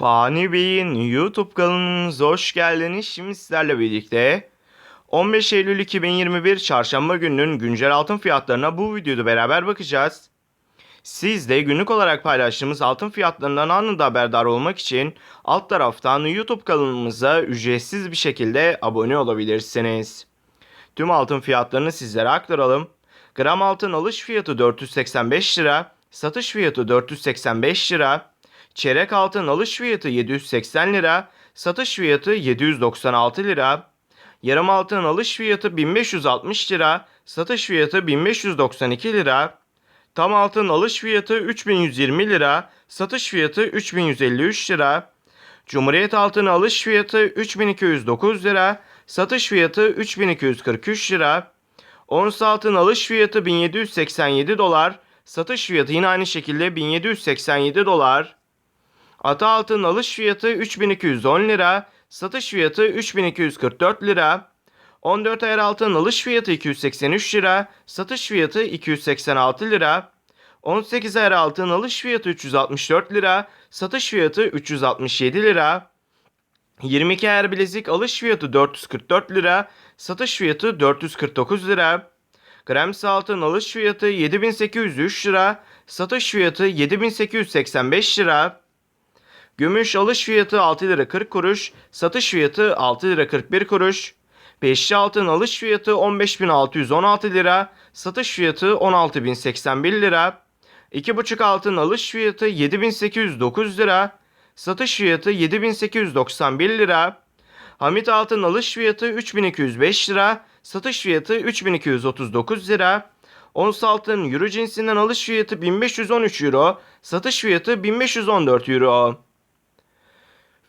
Fani Bey'in YouTube kanalımıza hoş geldiniz. Şimdi sizlerle birlikte 15 Eylül 2021 Çarşamba gününün güncel altın fiyatlarına bu videoda beraber bakacağız. Siz de günlük olarak paylaştığımız altın fiyatlarından anında haberdar olmak için alt taraftan YouTube kanalımıza ücretsiz bir şekilde abone olabilirsiniz. Tüm altın fiyatlarını sizlere aktaralım. Gram altın alış fiyatı 485 lira, satış fiyatı 485 lira. Çeyrek altın alış fiyatı 780 lira, satış fiyatı 796 lira. Yarım altın alış fiyatı 1560 lira, satış fiyatı 1592 lira. Tam altın alış fiyatı 3120 lira, satış fiyatı 3153 lira. Cumhuriyet altını alış fiyatı 3209 lira, satış fiyatı 3243 lira. Ons altın alış fiyatı 1787 dolar, satış fiyatı yine aynı şekilde 1787 dolar. Ata altın alış fiyatı 3210 lira, satış fiyatı 3244 lira. 14 ayar altın alış fiyatı 283 lira, satış fiyatı 286 lira. 18 ayar altın alış fiyatı 364 lira, satış fiyatı 367 lira. 22 ayar bilezik alış fiyatı 444 lira, satış fiyatı 449 lira. Grams altın alış fiyatı 7803 lira, satış fiyatı 7885 lira. Gümüş alış fiyatı 6 lira 40 kuruş, satış fiyatı 6 lira 41 kuruş. Beşli altın alış fiyatı 15.616 lira, satış fiyatı 16.081 lira. 2,5 altın alış fiyatı 7.809 lira, satış fiyatı 7.891 lira. Hamit altın alış fiyatı 3205 lira, satış fiyatı 3239 lira. Ons altın euro cinsinden alış fiyatı 1513 euro, satış fiyatı 1514 euro.